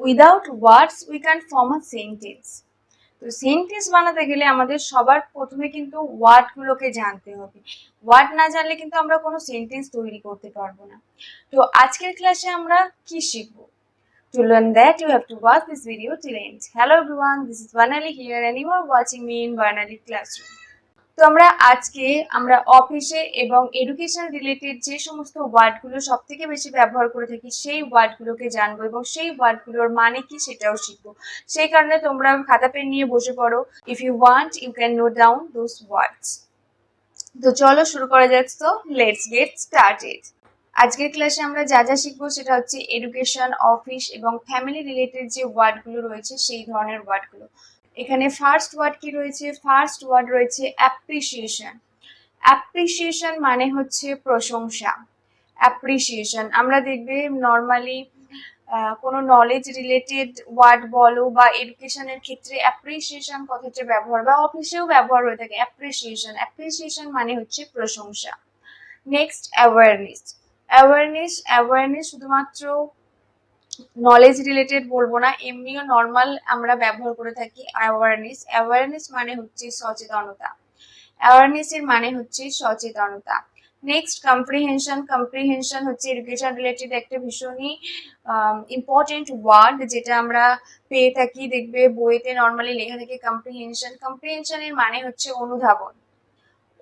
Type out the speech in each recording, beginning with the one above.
Without words we can form a sentence তো sentence বানাতে গেলে আমাদের সবার প্রথমে কিন্তু ওয়ার্ডগুলোকে জানতে হবে ওয়ার্ড না জানলে কিন্তু আমরা কোনো সেন্টেন্স তৈরি করতে পারব না তো আজকের ক্লাসে আমরা কি শিখব To learn that, you have to watch this video till end. Hello everyone, this is Vanali here and you are watching me in Vanali Classroom. তো আমরা আজকে আমরা অফিসে এবং এডুকেশন রিলেটেড যে সমস্ত ওয়ার্ডগুলো সব থেকে বেশি ব্যবহার করে থাকি, সেই ওয়ার্ডগুলোকে জানব এবং সেই ওয়ার্ডগুলোর মানে কি সেটাও শিখব। সেই কারণে তোমরা খাতা পেন নিয়ে বসে পড়ো। If you want you can note down those words তো চলো শুরু করা যাক। তো লেটস গেট স্টার্টেড আজকের ক্লাসে আমরা যা যা শিখব সেটা হচ্ছে এডুকেশন অফিস এবং ফ্যামিলি রিলেটেড যে ওয়ার্ডগুলো রয়েছে, সেই ধরনের ওয়ার্ডগুলো এখানে ফার্স্ট ওয়ার্ড কি রয়েছে? ফার্স্ট ওয়ার্ড রয়েছে অ্যাপ্রিসিয়েশন অ্যাপ্রিসিয়েশন মানে হচ্ছে প্রশংসা। অ্যাপ্রিসিয়েশন আমরা দেখবে নর্মালি কোনো নলেজ রিলেটেড ওয়ার্ড বলো বা এডুকেশনের ক্ষেত্রে অ্যাপ্রিসিয়েশন কথাটা ব্যবহার বা অফিসেও ব্যবহার হয়ে থাকে। অ্যাপ্রিসিয়েশন অ্যাপ্রিসিয়েশন মানে হচ্ছে প্রশংসা। নেক্সট অ্যাওয়ারনেস অ্যাওয়ারনেস অ্যাওয়ারনেস শুধুমাত্র নলেজ রিলেটেড বলব না, এমনিও নর্মাল আমরা ব্যবহার করে থাকি অ্যাওয়ারনেস অ্যাওয়ারনেস মানে হচ্ছে সচেতনতা। অ্যাওয়ারনেসের মানে হচ্ছে সচেতনতা। নেক্সট কম্প্রিহেনশন কম্প্রিহেনশন হচ্ছে এডুকেশন রিলেটেড একটা ভীষণই ইম্পর্টেন্ট ওয়ার্ড যেটা আমরা পেয়ে থাকি, দেখবে বইতে নর্মালি লেখা থাকে কম্প্রিহেনশন কম্প্রিহেনশনের মানে হচ্ছে অনুধাবন।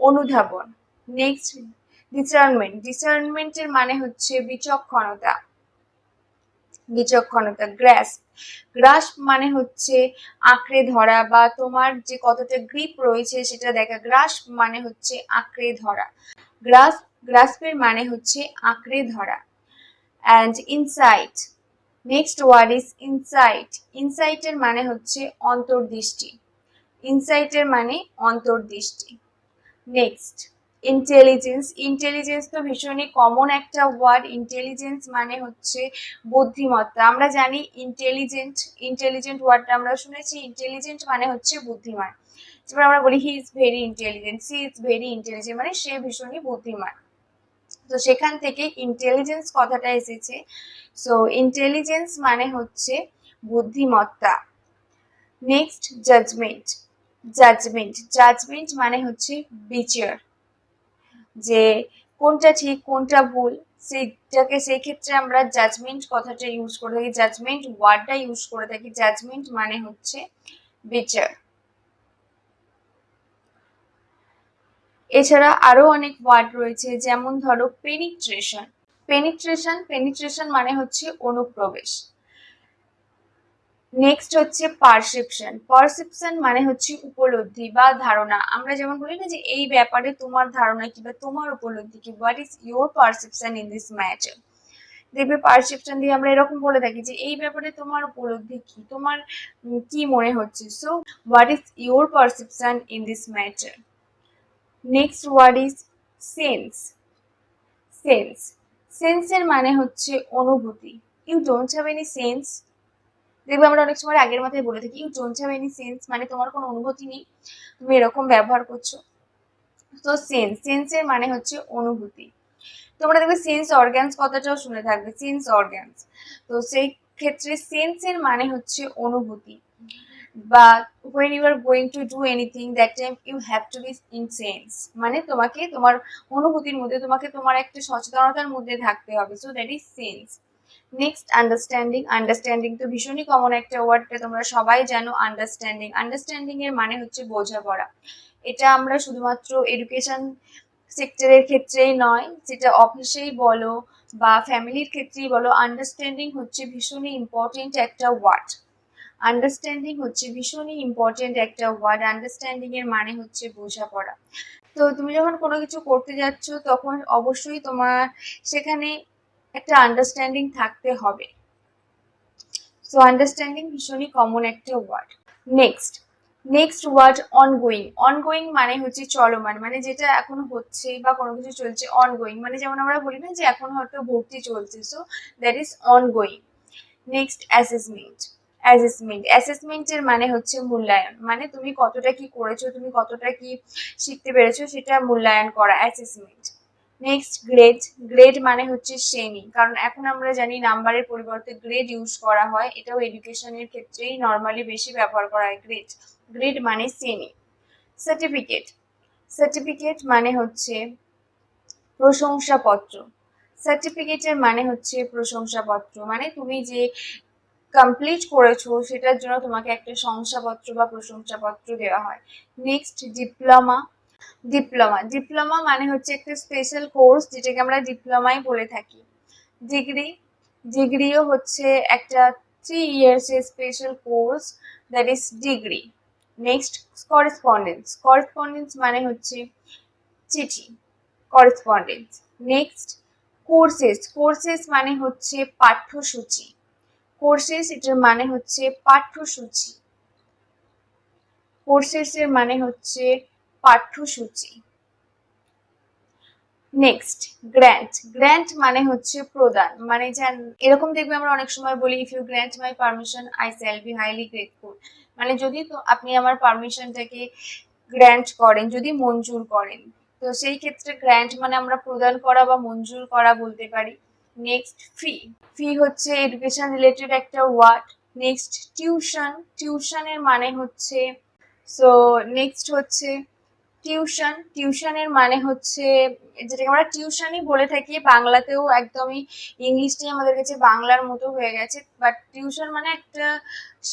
অনুধাবন। নেক্সট ডিসার্নমেন্ট ডিসার্নমেন্টের মানে হচ্ছে বিচক্ষণতা। বিচক্ষণতা গ্রাস গ্রাস মানে হচ্ছে আঁকড়ে ধরা বা তোমার যে কতটা গ্রিপ রয়েছে সেটা দেখা। গ্রাস মানে হচ্ছে আঁকড়ে ধরা। গ্রাস গ্রাসপের মানে হচ্ছে আঁকড়ে ধরা। And insight next word is insight ইনসাইটের মানে হচ্ছে অন্তর্দৃষ্টি। ইনসাইটের মানে অন্তর্দৃষ্টি। নেক্সট ইন্টেলিজেন্স ইন্টেলিজেন্স তো ভীষণই কমন একটা ওয়ার্ড ইন্টেলিজেন্স মানে হচ্ছে বুদ্ধিমত্তা। আমরা জানি ইন্টেলিজেন্ট ইন্টেলিজেন্ট ওয়ার্ডটা আমরা শুনেছি ইন্টেলিজেন্ট মানে হচ্ছে বুদ্ধিমান। যেমন আমরা বলি he is very intelligent she is very intelligent মানে সে ভীষণই বুদ্ধিমান। তো সেখান থেকে ইন্টেলিজেন্স কথাটা এসেছে। সো ইন্টেলিজেন্স মানে হচ্ছে বুদ্ধিমত্তা। নেক্সট জাজমেন্ট জাজমেন্ট জাজমেন্ট মানে হচ্ছে বিচার। যে কোনটা ঠিক, কোনটা ভুল, সেইটাকে সেই ক্ষেত্রে আমরা জাজমেন্ট কথাটা ইউজ করে থাকি। জাজমেন্ট ওয়ার্ডটা ইউজ করে থাকি। জাজমেন্ট মানে হচ্ছে বিচার এছাড়া আরও অনেক ওয়ার্ড রয়েছে, যেমন ধরো পেনিট্রেশন পেনিট্রেশন পেনিট্রেশন মানে হচ্ছে অনুপ্রবেশ। নেক্সট হচ্ছে পারসেপশন পারসেপশন মানে হচ্ছে উপলব্ধি বা ধারণা। আমরা যেমন বলি না যে এই ব্যাপারে তোমার ধারণা কি বা তোমার উপলব্ধি কি what is your perception in this matter দেখবে পারসেপশন দিয়ে আমরা এরকম বলে থাকি যে এই ব্যাপারে তোমার উপলব্ধি কি, তোমার কি মনে হচ্ছে? So what is your perception in this matter next word is sense sense সেন্সের মানে হচ্ছে অনুভূতি। You don't have any sense দেখবে আমরা অনেক সময় আগের মাথায় বলে থাকি you don't have any sense মানে তোমার কোনো অনুভূতি নেই। তুমি এরকম ব্যবহার করছ। তো সেন্স সেন্সের মানে হচ্ছে অনুভূতি। তোমরা দেখবে সেন্স অর্গ্যান্স কথাটাও শুনে থাকবে সেন্স অর্গ্যান্স তো সেই ক্ষেত্রে সেন্সের মানে হচ্ছে অনুভূতি। বা when you are going to do anything, that time you have to be in sense মানে তোমাকে, তোমার অনুভূতির মধ্যে, তোমাকে তোমার একটা সচেতনতার মধ্যে থাকতে হবে। So that is sense next understanding understanding তো ভীষণই কমন একটা ওয়ার্ডটা তোমরা সবাই জানো আন্ডারস্ট্যান্ডিং আন্ডারস্ট্যান্ডিং এর মানে হচ্ছে বোঝাপড়া। এটা আমরা শুধুমাত্র এডুকেশন সেক্টরের ক্ষেত্রেই নয় যেটা অফিসেই বলো বা ফ্যামিলির ক্ষেত্রেই বলো আন্ডারস্ট্যান্ডিং হচ্ছে ভীষণই ইম্পর্টেন্ট একটা ওয়ার্ড আন্ডারস্ট্যান্ডিং হচ্ছে ভীষণই ইম্পর্টেন্ট একটা ওয়ার্ড আন্ডারস্ট্যান্ডিং এর মানে হচ্ছে বোঝাপড়া। তো তুমি যখন কোনো কিছু করতে যাচ্ছ, তখন অবশ্যই তোমার সেখানে একটা আন্ডারস্ট্যান্ডিং থাকতে হবে। সো আন্ডারস্ট্যান্ডিং ভীষণই কমন একটা word next next word ongoing ongoing মানে হচ্ছে চলমান মানে যেটা এখন হচ্ছে বা কোনো কিছু চলছে অনগোয়িং মানে যেমন আমরা বলি না যে এখন হয়তো ভর্তি চলছে। So that is ongoing next assessment assessment অ্যাসেসমেন্টের মানে হচ্ছে মূল্যায়ন। মানে তুমি কতটা কি করেছ, তুমি কতটা কি শিখতে পেরেছ, সেটা মূল্যায়ন করা। অ্যাসেসমেন্ট নেক্সট গ্রেড গ্রেড মানে হচ্ছে শ্রেণি। কারণ এখন আমরা জানি নাম্বারের পরিবর্তে গ্রেড ইউজ করা হয়। এটাও এডুকেশনের ক্ষেত্রেই নর্মালি বেশি ব্যবহার করা হয়। গ্রেড গ্রেড মানে শ্রেণি। সার্টিফিকেট সার্টিফিকেট মানে হচ্ছে প্রশংসাপত্র। সার্টিফিকেটের মানে হচ্ছে প্রশংসাপত্র। মানে তুমি যে কমপ্লিট করেছ, সেটার জন্য তোমাকে একটা শংসাপত্র বা প্রশংসাপত্র দেওয়া হয়। নেক্সট ডিপ্লোমা ডিপ্লোমা ডিপ্লোমা মানে হচ্ছে একটা স্পেশাল কোর্স যেটাকে আমরা ডিপ্লোমাই বলে থাকি। ডিগ্রি ডিগ্রিও হচ্ছে একটা থ্রি ইয়ার্স এর special course that is degree next correspondence correspondence মানে হচ্ছে চিঠি করেসপন্ডেন্স নেক্সট কোর্সেস কোর্সেস মানে হচ্ছে পাঠ্যসূচি। কোর্সেস এটার মানে হচ্ছে পাঠ্যসূচি। কোর্সেস এর মানে হচ্ছে পাঠ্যসূচি। নেক্সট গ্র্যান্ট গ্র্যান্ট মানে হচ্ছে প্রদান। মানে যেন এরকম দেখবে আমরা অনেক সময় বলি if you grant my permission I shall be highly grateful মানে যদি তো আপনি আমার পারমিশনটাকে গ্র্যান্ট করেন, যদি মঞ্জুর করেন, তো সেই ক্ষেত্রে গ্র্যান্ট মানে আমরা প্রদান করা বা মঞ্জুর করা বলতে পারি। নেক্সট ফি ফি হচ্ছে এডুকেশন রিলেটেড একটা ওয়ার্ড নেক্সট টিউশন টিউশনের মানে হচ্ছে সো নেক্সট হচ্ছে টিউশন, টিউশনের মানে হচ্ছে, যেটাকে আমরা টিউশনই বলে থাকি, বাংলাতেও একদমই ইংলিশটাই আমাদের কাছে বাংলার মতো হয়ে গেছে বাট টিউশন মানে একটা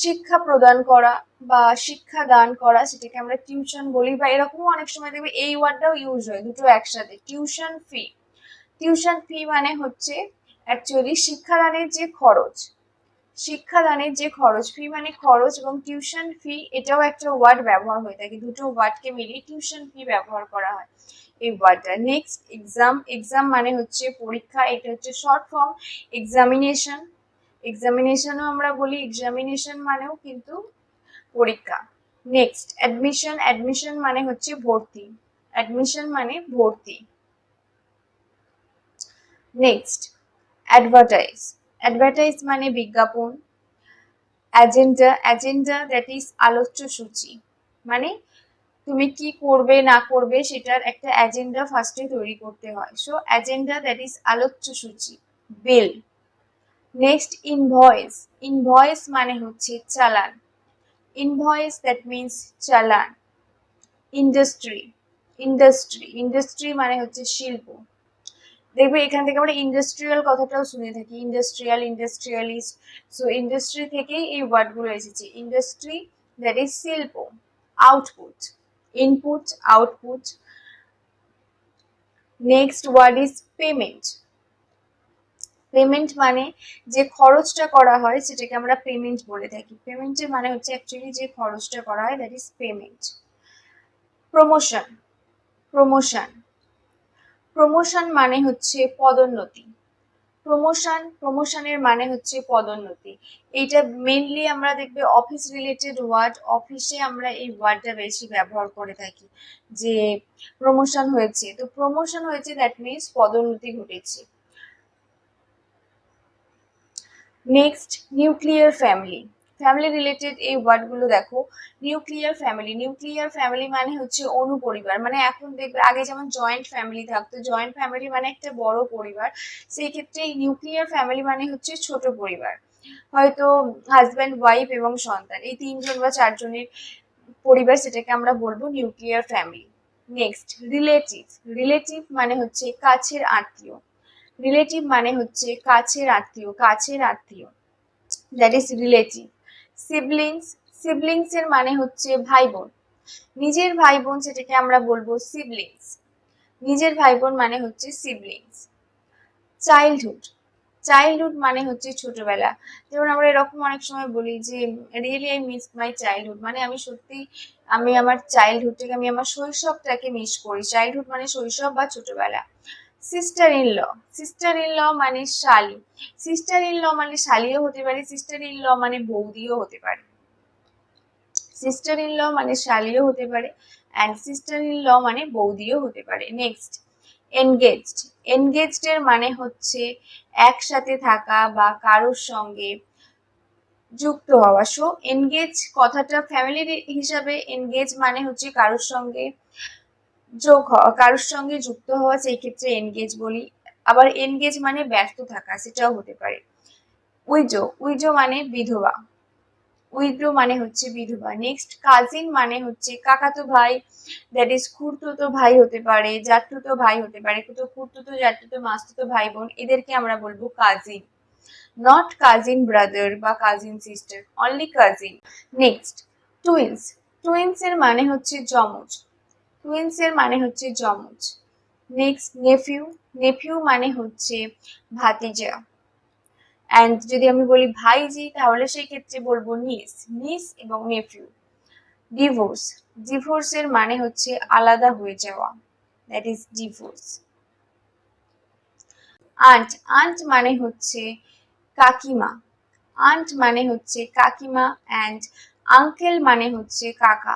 শিক্ষা প্রদান করা বা শিক্ষা দান করা, সেটাকে আমরা টিউশন বলি, বা এরকমও অনেক সময় দেখবে এই ওয়ার্ডটাও ইউজ হয়, দুটো একসাথে, টিউশন ফি টিউশন ফি মানে হচ্ছে অ্যাকচুয়ালি শিক্ষাদানের যে খরচ শিক্ষাদানের যে খরচ ফি মানে খরচ এবং টিউশন ফি এটাও একটা ওয়ার্ড ব্যবহার হয়ে থাকে। দুটো ওয়ার্ডকে মিলিয়ে টিউশন ফি ব্যবহার করা হয় এই ওয়ার্ডটা নেক্সট এক্সাম এক্সাম মানে হচ্ছে পরীক্ষা, এটা হচ্ছে শর্ট ফর্ম এক্সামিনেশন এক্সামিনেশনও আমরা বলি এক্সামিনেশন মানেও কিন্তু পরীক্ষা। নেক্সট অ্যাডমিশন অ্যাডমিশন মানে হচ্ছে ভর্তি। অ্যাডমিশন মানে ভর্তি। নেক্সট অ্যাডভার্টাইজ অ্যাডভার্টাইজ মানে বিজ্ঞাপন অ্যাজেন্ডা অ্যাজেন্ডা দ্যাট ইজ আলোচ্য সূচি। মানে তুমি কি করবে, না করবে সেটার একটা অ্যাজেন্ডা ফার্স্টে তৈরি করতে হয়। সো অ্যাজেন্ডা দ্যাট ইজ আলোচ্য সূচি বিল নেক্সট ইনভয়েস ইনভয়েস মানে হচ্ছে চালান। ইনভয়েস দ্যাট মিনস চালান। ইন্ডাস্ট্রি ইন্ডাস্ট্রি ইন্ডাস্ট্রি মানে হচ্ছে শিল্প। দেখবে এখান থেকে আমরা ইন্ডাস্ট্রিয়াল কথাটাও শুনে থাকি ইন্ডাস্ট্রিয়াল ইন্ডাস্ট্রিয়ালিস্ট সো ইন্ডাস্ট্রি থেকেই এই ওয়ার্ডগুলো এসেছে। ইন্ডাস্ট্রি দ্যাট ইজ শিল্প output input output next word is payment payment মানে যে খরচটা করা হয়, সেটাকে আমরা পেমেন্ট বলে থাকি। পেমেন্টের মানে হচ্ছে অ্যাকচুয়ালি যে খরচটা করা হয় that is payment promotion promotion promotion মানে হচ্ছে পদোন্নতি। প্রমোশন, প্রমোশনের মানে হচ্ছে পদোন্নতি। এইটা মেনলি আমরা দেখবে অফিস রিলেটেড ওয়ার্ড অফিসে আমরা এই ওয়ার্ডটা বেশি ব্যবহার করে থাকি, যে প্রমোশন হয়েছে। তো প্রমোশন হয়েছে দ্যাট মিনস পদোন্নতি ঘটেছে। Next nuclear family family related এই ওয়ার্ডগুলো দেখো নিউক্লিয়ার ফ্যামিলি নিউক্লিয়ার ফ্যামিলি মানে হচ্ছে অনুপরিবার। মানে এখন দেখবে আগে যেমন জয়েন্ট ফ্যামিলি থাকতো জয়েন্ট ফ্যামিলি মানে একটা বড় পরিবার, সেই ক্ষেত্রে এই নিউক্লিয়ার ফ্যামিলি মানে হচ্ছে ছোট পরিবার। হয়তো হাজব্যান্ড ওয়াইফ এবং সন্তান, এই তিনজন বা চারজনের পরিবার সেটাকে আমরা বলব nuclear family next relative relative মানে হচ্ছে কাছের আত্মীয়। রিলেটিভ মানে হচ্ছে কাছের আত্মীয় কাছের আত্মীয়। That is relative siblings siblings এর মানে হচ্ছে ভাই বোন নিজের ভাই বোন সেটাকে আমরা বলব সিবলিংস নিজের ভাই বোন মানে হচ্ছে সিবলিংস চাইল্ডহুড চাইল্ডহুড মানে হচ্ছে ছোটবেলা। যেমন আমরা এরকম অনেক সময় বলি যে really I miss my childhood মানে আমি সত্যি, আমি আমার চাইল্ডহুডটাকে আমি আমার শৈশবটাকে মিস করি। চাইল্ডহুড মানে শৈশব বা ছোটবেলা। Sister in law sister in law মানে শালি। সিস্টার ইন ল মানে শালিও হতে পারে সিস্টার ইন ল মানে বৌদিও হতে পারে। সিস্টার ইন ল মানে শালিও হতে পারে অ্যান্ড সিস্টার ইন ল মানে বৌদিও হতে পারে। নেক্সট এনগেজড এনগেজড এর মানে হচ্ছে একসাথে থাকা বা কারোর সঙ্গে যুক্ত হওয়া। সো এনগেজ কথাটা ফ্যামিলির হিসাবে এনগেজ মানে হচ্ছে কারোর সঙ্গে যোগ কারোর সঙ্গে যুক্ত হওয়া সেই ক্ষেত্রে এনগেজ বলি। আবার এনগেজ মানে ব্যস্ত থাকা, সেটাও হতে পারে। উইজো উইজো মানে বিধবা। উইড্রো মানে হচ্ছে বিধবা। নেক্সট কাজিন মানে হচ্ছে কাকাতো ভাই দ্যাট ইজ খুড়তুতো ভাই হতে পারে জাতুতো ভাই হতে পারে তো খুড়তুতো জাতুতো মাস্তুতো ভাই বোন, এদেরকে আমরা বলব কাজিন নট কাজিন ব্রাদার বা cousin sister only cousin next twins twins এর মানে হচ্ছে যমজ। টুইন্স এর মানে হচ্ছে যমজ। নেক্সট নেফিউ নেফিউ মানে হচ্ছে ভাতিজা। অ্যান্ড যদি আমি বলি ভাইজি, তাহলে সেই ক্ষেত্রে বলব নিস নিস এবং নেফিউ ডিভোর্স ডিভোর্সের মানে হচ্ছে আলাদা হয়ে যাওয়া। That is divorce aunt aunt মানে হচ্ছে কাকিমা। আন্ট মানে হচ্ছে কাকিমা অ্যান্ড আঙ্কেল মানে হচ্ছে কাকা।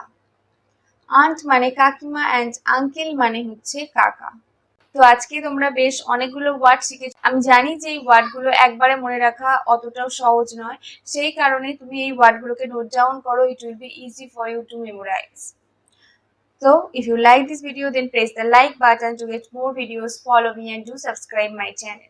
আন্ট মানে কাকিমা অ্যান্ড আঙ্কেল মানে হচ্ছে কাকা। তো আজকে তোমরা বেশ অনেকগুলো ওয়ার্ড শিখেছো। আমি জানি যে এই ওয়ার্ডগুলো একবারে মনে রাখা অতটাও সহজ নয়। সেই কারণে তুমি এই ওয়ার্ডগুলোকে নোট ডাউন করো it will be easy for you to memorize So if you like this video, then press the like button to get more videos, follow me and do subscribe my channel